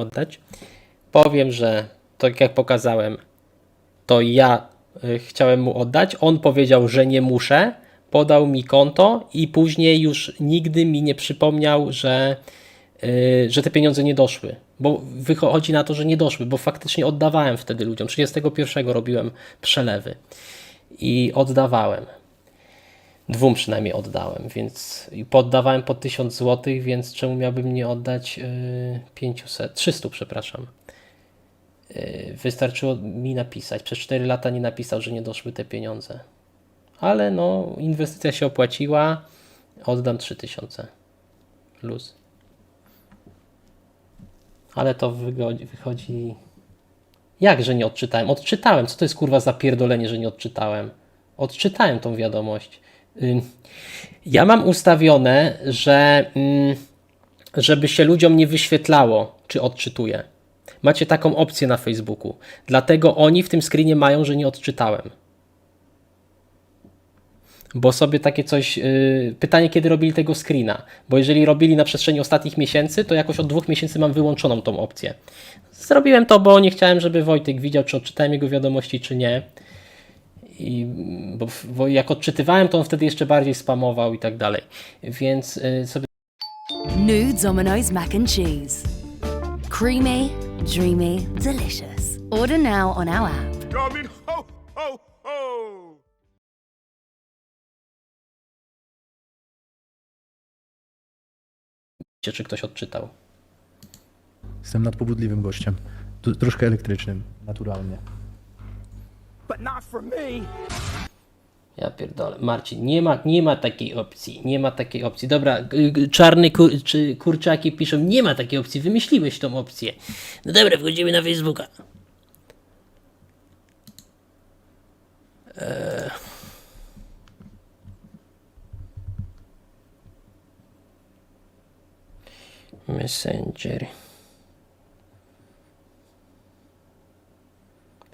oddać. Powiem, że tak jak pokazałem, to ja y, chciałem mu oddać. On powiedział, że nie muszę, podał mi konto i później już nigdy mi nie przypomniał, że, y, że te pieniądze nie doszły. Bo wychodzi na to, że nie doszły, bo faktycznie oddawałem wtedy ludziom. 31 robiłem przelewy i oddawałem. Dwóm przynajmniej oddałem, więc poddawałem po 1000 zł, więc czemu miałbym nie oddać yy, 500, 300, przepraszam. Yy, wystarczyło mi napisać. Przez 4 lata nie napisał, że nie doszły te pieniądze. Ale no, inwestycja się opłaciła. Oddam 3000. Luz. Ale to wychodzi. Jak, że nie odczytałem? Odczytałem. Co to jest kurwa za pierdolenie, że nie odczytałem? Odczytałem tą wiadomość. Ja mam ustawione, że żeby się ludziom nie wyświetlało, czy odczytuję. Macie taką opcję na Facebooku. Dlatego oni w tym screenie mają, że nie odczytałem. Bo sobie takie coś. Yy, pytanie, kiedy robili tego screena. Bo jeżeli robili na przestrzeni ostatnich miesięcy, to jakoś od dwóch miesięcy mam wyłączoną tą opcję. Zrobiłem to, bo nie chciałem, żeby Wojtek widział, czy odczytałem jego wiadomości, czy nie. I, bo, bo jak odczytywałem, to on wtedy jeszcze bardziej spamował i tak dalej. Więc yy, sobie New Domino's mac and cheese. Creamy, dreamy, delicious. Order now on our app. Coming ho, ho, ho! czy ktoś odczytał. Jestem nadpobudliwym gościem. Tu, troszkę elektrycznym, naturalnie. Ja pierdolę. Marcin, nie ma, nie ma takiej opcji. Nie ma takiej opcji. Dobra, czarny kur, czy kurczaki piszą, nie ma takiej opcji. Wymyśliłeś tą opcję. No dobra, wchodzimy na Facebooka. Eee. Messenger.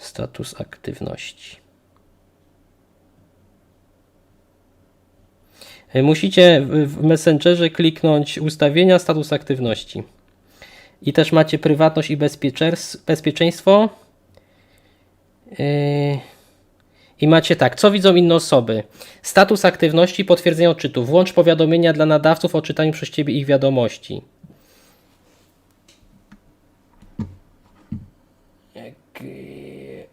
Status aktywności. E, Musicie w Messengerze kliknąć ustawienia, status aktywności. I też macie prywatność i bezpieczeństwo. Yy, I macie tak, co widzą inne osoby? Status aktywności, potwierdzenie odczytu. Włącz powiadomienia dla nadawców o czytaniu przez Ciebie ich wiadomości. Jak... yy,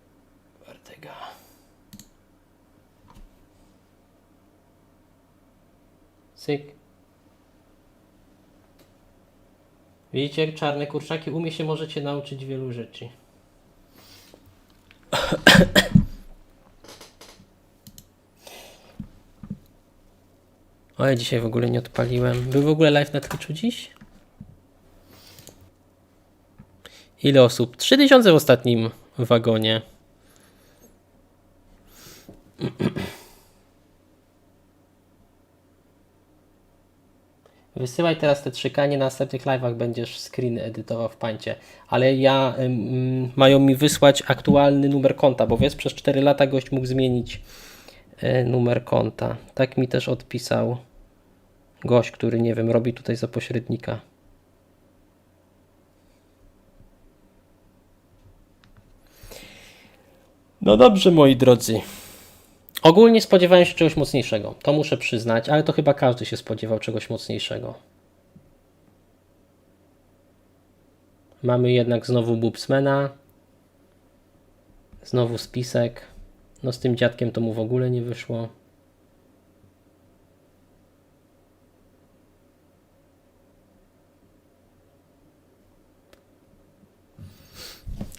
Wartega. Syk. Widzicie, czarne kurczaki, umie się możecie nauczyć wielu rzeczy. O, ja dzisiaj w ogóle nie odpaliłem. Był w ogóle live na Twitchu dziś? Ile osób? 3000 w ostatnim wagonie. Wysyłaj teraz te trzykanie, na następnych live'ach będziesz screen edytował w pańcie. Ale ja, ym, mają mi wysłać aktualny numer konta, bo wiesz, przez 4 lata gość mógł zmienić y, numer konta. Tak mi też odpisał gość, który, nie wiem, robi tutaj za pośrednika. No dobrze, moi drodzy. Ogólnie spodziewałem się czegoś mocniejszego. To muszę przyznać, ale to chyba każdy się spodziewał czegoś mocniejszego. Mamy jednak znowu Bubsmana. Znowu spisek. No z tym dziadkiem to mu w ogóle nie wyszło.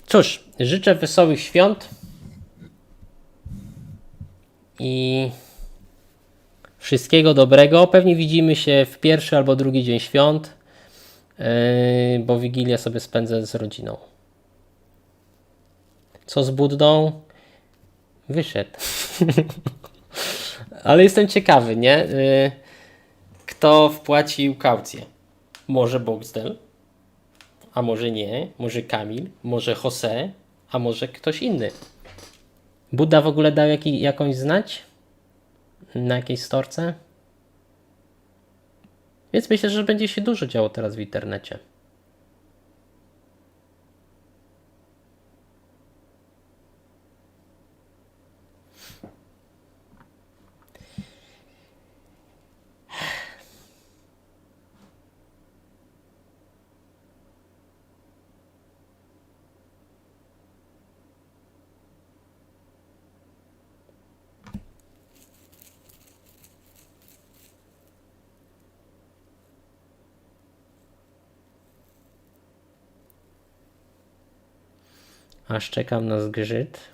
Cóż, życzę wesołych świąt i wszystkiego dobrego. Pewnie widzimy się w pierwszy albo drugi dzień świąt, yy, bo Wigilię sobie spędzę z rodziną. Co z Buddą? Wyszedł. Ale jestem ciekawy, nie? Yy, Kto wpłacił kaucję? Może Boxdel? A może nie? Może Kamil? Może Jose? A może ktoś inny? Buddha w ogóle dał jaki, jakąś znać? Na jakiejś storce? Więc myślę, że będzie się dużo działo teraz w internecie. Aż czekam na zgrzyt.